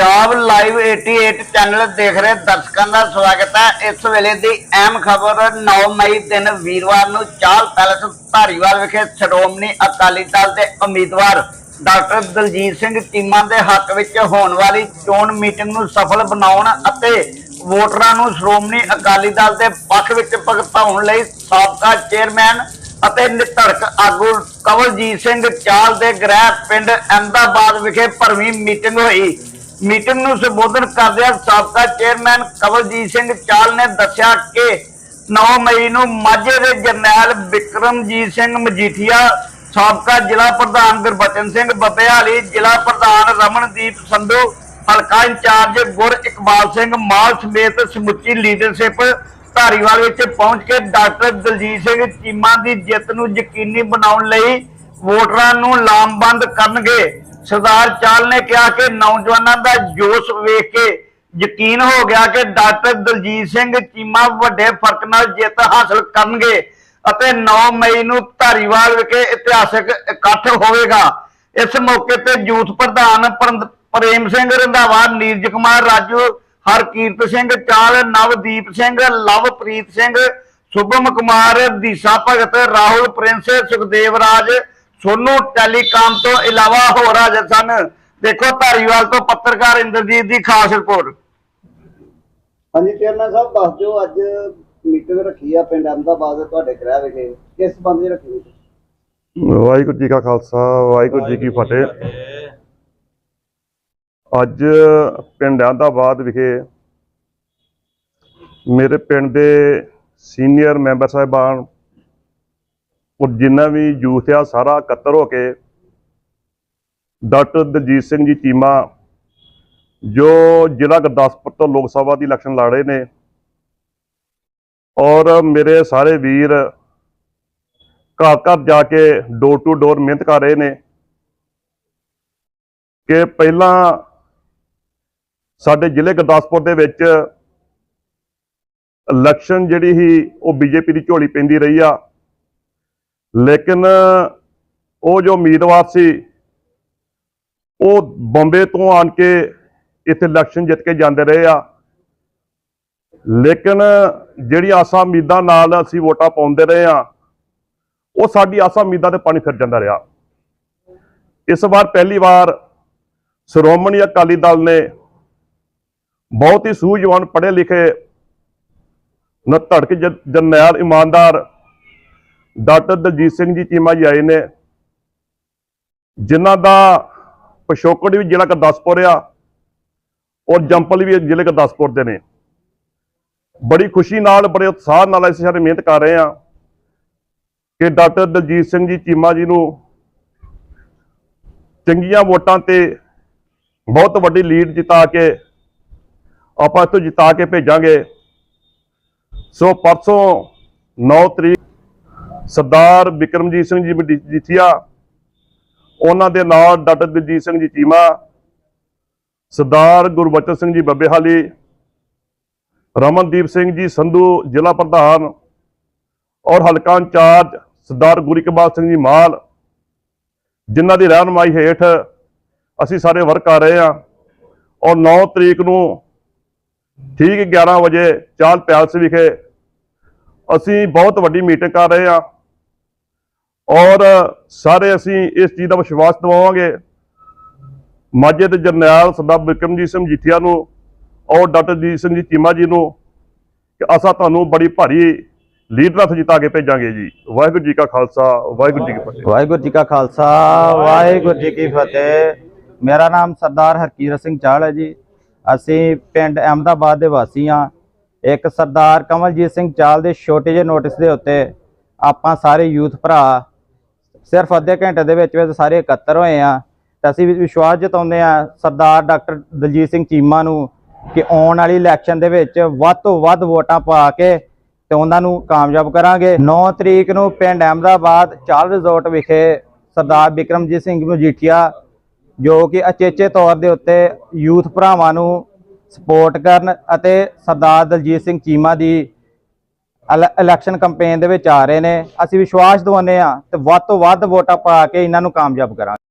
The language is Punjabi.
ਪੰਜਾਬ ਲਾਈਵ 88 ਚੈਨਲ ਦੇਖ ਰਹੇ ਦਰਸ਼ਕਾਂ ਦਾ ਸਵਾਗਤ ਹੈ। ਇਸ ਵੇਲੇ ਦੀ ਅਹਿਮ ਖਬਰ 9 ਮਈ ਦਿਨ ਵੀਰਵਾਰ ਨੂੰ ਚਾਲ ਪੈਲਸ ਧਾਰੀਵਾਲ ਵਿਖੇ ਸ਼੍ਰੋਮਣੀ ਅਕਾਲੀ ਦਲ ਦੇ ਉਮੀਦਵਾਰ ਡਾਕਟਰ ਦਲਜੀਤ ਸਿੰਘ ਚੀਮਾ ਦੇ ਹੱਕ ਵਿੱਚ ਹੋਣ ਵਾਲੀ ਚੋਣ ਮੀਟਿੰਗ ਨੂੰ ਸਫਲ ਬਣਾਉਣ ਅਤੇ ਵੋਟਰਾਂ ਨੂੰ ਸ਼੍ਰੋਮਣੀ ਅਕਾਲੀ ਦਲ ਦੇ ਪੱਖ ਵਿੱਚ ਭਗਤਾਉਣ ਲਈ ਸਾਬਕਾ ਚੇਅਰਮੈਨ ਅਤੇ ਨਿਧੜਕ ਆਗੂ ਕਵਲਜੀਤ ਸਿੰਘ ਚਾਲ ਦੇ ਗ੍ਰਹਿ ਪਿੰਡ ਅਹਿਮਦਾਬਾਦ ਵਿਖੇ ਭਰਵੀਂ ਮੀਟਿੰਗ ਹੋਈ। ਮੀਟਿੰਗ ਨੂੰ ਸੰਬੋਧਨ ਕਰਦਿਆਂ ਸਾਬਕਾ ਚੇਅਰਮੈਨ ਕਵਲਜੀਤ ਸਿੰਘ ਚਾਲ ਨੇ ਦੱਸਿਆ ਕਿ 9 ਮਈ ਨੂੰ ਮਾਝੇ ਦੇ ਜਰਨੈਲ ਵਿਕਰਮਜੀਤ ਸਿੰਘ ਮਜੀਠੀਆ, ਸਾਬਕਾ ਜ਼ਿਲ੍ਹਾ ਪ੍ਰਧਾਨ ਗੁਰਬਚਨ ਸਿੰਘ ਬੱਬੇਹਾਲੀ, ਜ਼ਿਲ੍ਹਾ ਪ੍ਰਧਾਨ ਰਮਨਦੀਪ ਸੰਧੂ, ਹਲਕਾ ਇੰਚਾਰਜ ਗੁਰ ਇਕਬਾਲ ਸਿੰਘ ਮਾਲ ਸਮੇਤ ਸਮੁੱਚੀ ਲੀਡਰਸ਼ਿਪ ਧਾਰੀਵਾਲ ਵਿੱਚ ਪਹੁੰਚ ਕੇ ਡਾਕਟਰ ਦਲਜੀਤ ਸਿੰਘ ਚੀਮਾ ਦੀ ਜਿੱਤ ਨੂੰ ਯਕੀਨੀ ਬਣਾਉਣ ਲਈ ਵੋਟਰਾਂ ਨੂੰ ਲਾਮਬੰਦ ਕਰਨਗੇ। ਸਰਦਾਰ ਚਾਲ ਨੇ ਕਿਹਾ ਕਿ ਨੌਜਵਾਨਾਂ ਦਾ ਜੋਸ਼ ਵੇਖ ਕੇ ਯਕੀਨ ਹੋ ਗਿਆ ਕਿ ਡਾਕਟਰ ਦਲਜੀਤ ਸਿੰਘ ਚੀਮਾ ਵੱਡੇ ਫ਼ਰਕ ਨਾਲ ਜਿੱਤ ਹਾਸਲ ਕਰਨਗੇ ਅਤੇ 9 ਮਈ ਨੂੰ ਧਾਰੀਵਾਲ ਵਿਖੇ ਇਤਿਹਾਸਕ ਇਕੱਠ ਹੋਵੇਗਾ। ਇਸ ਮੌਕੇ ਤੇ ਯੂਥ ਪ੍ਰਧਾਨ ਪ੍ਰੇਮ ਸਿੰਘ ਰੰਧਾਵਾ, ਨੀਰਜ ਕੁਮਾਰ ਰਾਜੂ, ਹਰਕੀਰਤ ਸਿੰਘ ਚਾਲ, ਨਵਦੀਪ ਸਿੰਘ, ਲਵਪ੍ਰੀਤ ਸਿੰਘ, ਸੁਭਮ ਕੁਮਾਰ, ਦੀਸਾ ਭਗਤ, ਰਾਹੁਲ ਪ੍ਰਿੰਸ, ਸੁਖਦੇਵ ਰਾਜ ਸੋਨੂ ਟੈਲੀਕਾਮ ਤੋਂ ਇਲਾਵਾ ਹੋਰ ਹਾਜ਼ਰ ਸਨ। ਦੇਖੋ ਧਾਰੀਵਾਲ ਤੋਂ ਪੱਤਰਕਾਰ ਇੰਦਰਜੀਤ ਦੀ ਖਾਸ ਰਿਪੋਰਟ ਹਾਂਜੀ ਚੇਅਰਮੈਨ ਸਾਹਿਬ ਦੱਸ ਦਿਓ ਅੱਜ ਮੀਟਿੰਗ ਰੱਖੀ ਆ ਪਿੰਡ ਅਹਿਮਦਾਬਾਦ ਤੁਹਾਡੇ ਗ੍ਰਹਿ ਵਿਖੇ। ਕਿਸ ਸੰਬੰਧ ਵਿੱਚ ਰੱਖੀ ਹੈ ਵਾਹਿਗੁਰੂ ਜੀ ਕਾ ਖਾਲਸਾ ਵਾਹਿਗੁਰੂ ਜੀ ਕੀ ਫਤਿਹ। ਅੱਜ ਪਿੰਡ ਆਂਦਾਬਾਦ ਵਿਖੇ ਮੇਰੇ ਪਿੰਡ ਦੇ ਸੀਨੀਅਰ ਮੈਂਬਰ ਸਾਹਿਬਾਨ ਔਰ ਜਿੰਨਾ ਵੀ ਯੂਥ ਆ, ਸਾਰਾ ਇਕੱਤਰ ਹੋ ਕੇ ਡਾਕਟਰ ਦਲਜੀਤ ਸਿੰਘ ਜੀ ਚੀਮਾ, ਜੋ ਜ਼ਿਲ੍ਹਾ ਗੁਰਦਾਸਪੁਰ ਤੋਂ ਲੋਕ ਸਭਾ ਦੀ ਇਲੈਕਸ਼ਨ ਲੜ ਰਹੇ ਨੇ, ਔਰ ਮੇਰੇ ਸਾਰੇ ਵੀਰ ਘਰ ਘਰ ਜਾ ਕੇ ਡੋਰ ਟੂ ਡੋਰ ਮਿਹਨਤ ਕਰ ਰਹੇ ਨੇ, ਕਿ ਪਹਿਲਾਂ ਸਾਡੇ ਜ਼ਿਲ੍ਹੇ ਗੁਰਦਾਸਪੁਰ ਦੇ ਵਿੱਚ ਇਲੈਕਸ਼ਨ ਜਿਹੜੀ ਸੀ, ਉਹ ਬੀਜੇਪੀ ਦੀ ਝੋਲੀ ਪੈਂਦੀ ਰਹੀ ਆ। ਲੇਕਿਨ ਉਹ ਜੋ ਉਮੀਦਵਾਰ ਸੀ, ਉਹ ਬੰਬੇ ਤੋਂ ਆਣ ਕੇ ਇੱਥੇ ਇਲੈਕਸ਼ਨ ਜਿੱਤ ਕੇ ਜਾਂਦੇ ਰਹੇ ਆ। ਲੇਕਿਨ ਜਿਹੜੀ ਆਸਾਂ ਉਮੀਦਾਂ ਨਾਲ ਅਸੀਂ ਵੋਟਾਂ ਪਾਉਂਦੇ ਰਹੇ ਆ, ਉਹ ਸਾਡੀ ਆਸਾਂ ਉਮੀਦਾਂ ਤੇ ਪਾਣੀ ਫਿਰ ਜਾਂਦਾ ਰਿਹਾ। ਇਸ ਵਾਰ ਪਹਿਲੀ ਵਾਰ ਸ਼੍ਰੋਮਣੀ ਅਕਾਲੀ ਦਲ ਨੇ ਬਹੁਤ ਹੀ ਸੂਝਵਾਨ ਪੜ੍ਹੇ ਲਿਖੇ ਨ ਧੜਕ ਜ- ਜਰਨੈਲ ਇਮਾਨਦਾਰ ਡਾਕਟਰ ਦਲਜੀਤ ਸਿੰਘ ਜੀ ਚੀਮਾ ਜੀ ਆਏ ਨੇ। ਜਿਨ੍ਹਾਂ ਦਾ ਪਿਛੋਕੜ ਵੀ ਜ਼ਿਲ੍ਹਾ ਗੁਰਦਾਸਪੁਰ ਆ ਔਰ ਜੰਪਲ ਵੀ ਜ਼ਿਲ੍ਹੇ ਗੁਰਦਾਸਪੁਰ ਦੇ ਨੇ। ਬੜੀ ਖੁਸ਼ੀ ਨਾਲ, ਬੜੇ ਉਤਸ਼ਾਹ ਨਾਲ ਅਸੀਂ ਸਾਰੇ ਮਿਹਨਤ ਕਰ ਰਹੇ ਆ ਕਿ ਡਾਕਟਰ ਦਲਜੀਤ ਸਿੰਘ ਜੀ ਚੀਮਾ ਜੀ ਨੂੰ ਚੰਗੀਆਂ ਵੋਟਾਂ ਤੇ ਬਹੁਤ ਵੱਡੀ ਲੀਡ ਜਿਤਾ ਕੇ ਆਪਾਂ ਇੱਥੋਂ ਜਿਤਾ ਕੇ ਭੇਜਾਂਗੇ। ਸੋ ਪਰਸੋਂ 9 ਤਰੀਕ ਸਰਦਾਰ ਵਿਕਰਮਜੀਤ ਸਿੰਘ ਜੀ ਮਜੀਠੀਆ ਉਹਨਾਂ ਦੇ ਨਾਲ ਡਾਕਟਰ ਦਲਜੀਤ ਸਿੰਘ ਜੀ ਚੀਮਾ, ਸਰਦਾਰ ਗੁਰਬਚਨ ਸਿੰਘ ਜੀ ਬੱਬੇਹਾਲੀ ਰਮਨਦੀਪ ਸਿੰਘ ਜੀ ਸੰਧੂ ਜ਼ਿਲ੍ਹਾ ਪ੍ਰਧਾਨ ਔਰ ਹਲਕਾ ਇੰਚਾਰਜ ਸਰਦਾਰ ਗੁਰਿਕਬਾਲ ਸਿੰਘ ਜੀ ਮਾਲ, ਜਿਨ੍ਹਾਂ ਦੀ ਰਹਿਨਮਾਈ ਹੇਠ ਅਸੀਂ ਸਾਰੇ ਵਰਕ ਕਰ ਰਹੇ ਹਾਂ। ਔਰ 9 ਤਰੀਕ ਨੂੰ ਠੀਕ 11 ਵਜੇ ਚਾਲ ਪੈਲਸ ਵਿਖੇ ਅਸੀਂ ਬਹੁਤ ਵੱਡੀ ਮੀਟਿੰਗ ਕਰ ਰਹੇ ਹਾਂ। ਔਰ ਸਾਰੇ ਅਸੀਂ ਇਸ ਚੀਜ਼ ਦਾ ਵਿਸ਼ਵਾਸ ਦਿਵਾਵਾਂਗੇ। ਮਾਝੇ ਦੇ ਜਰਨੈਲ ਸਰਦਾਰ ਬਿਕਰਮਜੀਤ ਸਿੰਘ ਜੀਠੀਆ ਨੂੰ, ਔਰ ਡਾਕਟਰ ਜੀ ਸਿੰਘ ਜੀ ਚੀਮਾ ਜੀ ਨੂੰ ਕਿ ਅਸਾਂ ਤੁਹਾਨੂੰ ਬੜੀ ਭਾਰੀ ਲੀਡ ਨਾਲ ਜਿਤਾ ਕੇ ਭੇਜਾਂਗੇ ਜੀ। ਵਾਹਿਗੁਰੂ ਜੀ ਕਾ ਖਾਲਸਾ, ਵਾਹਿਗੁਰੂ ਜੀ ਕੀ ਫਤਿਹ। ਵਾਹਿਗੁਰੂ ਜੀ ਕਾ ਖਾਲਸਾ, ਵਾਹਿਗੁਰੂ ਜੀ ਕੀ ਫਤਿਹ। ਮੇਰਾ ਨਾਮ ਸਰਦਾਰ ਹਰਕੀਰਤ ਸਿੰਘ ਚਾਹਲ ਹੈ ਜੀ। ਅਸੀਂ ਪਿੰਡ ਅਹਿਮਦਾਬਾਦ ਦੇ ਵਾਸੀ ਹਾਂ। ਇੱਕ ਸਰਦਾਰ ਕਮਲਜੀਤ ਸਿੰਘ ਚਾਲ ਦੇ ਛੋਟੇ ਜਿਹੇ ਨੋਟਿਸ ਦੇ ਉੱਤੇ ਆਪਾਂ ਸਾਰੇ ਯੂਥ ਭਰਾ ਸਿਰਫ ਅੱਧੇ ਘੰਟੇ ਦੇ ਵਿੱਚ ਵਿੱਚ ਸਾਰੇ ਇਕੱਤਰ ਹੋਏ ਆ। ਤੇ ਅਸੀਂ ਵੀ ਵਿਸ਼ਵਾਸ ਜਤਾਉਂਦੇ ਆ ਸਰਦਾਰ ਡਾਕਟਰ ਦਲਜੀਤ ਸਿੰਘ ਚੀਮਾ ਨੂੰ ਕਿ ਆਉਣ ਵਾਲੀ ਇਲੈਕਸ਼ਨ ਦੇ ਵਿੱਚ ਵੱਧ ਤੋਂ ਵੱਧ ਵੋਟਾਂ ਪਾ ਕੇ ਤੇ ਉਹਨਾਂ ਨੂੰ ਕਾਮਯਾਬ ਕਰਾਂਗੇ। 9 ਤਰੀਕ ਨੂੰ ਪਿੰਡ ਅਹਿਮਦਾਬਾਦ ਚਾਲ ਰਿਜ਼ੋਰਟ ਵਿਖੇ ਸਰਦਾਰ ਬਿਕਰਮਜੀਤ ਸਿੰਘ ਮਜੀਠੀਆ, ਜੋ ਕਿ ਅਚੇਚੇ ਤੌਰ ਦੇ ਉੱਤੇ ਯੂਥ ਭਰਾਵਾਂ ਨੂੰ ਸਪੋਰਟ ਕਰਨ ਅਤੇ ਸਰਦਾਰ ਦਲਜੀਤ ਸਿੰਘ ਚੀਮਾ ਦੀ ਇਲੈਕਸ਼ਨ ਕੈਂਪੇਨ ਦੇ ਵਿੱਚ ਆ ਰਹੇ ਨੇ। ਅਸੀਂ ਵਿਸ਼ਵਾਸ ਦਿਵਾਉਂਦੇ ਆ ਤੇ ਵੱਧ ਤੋਂ ਵੱਧ ਵੋਟਾਂ ਪਾ ਕੇ ਇਹਨਾਂ ਨੂੰ ਕਾਮਯਾਬ ਕਰਾਂਗੇ।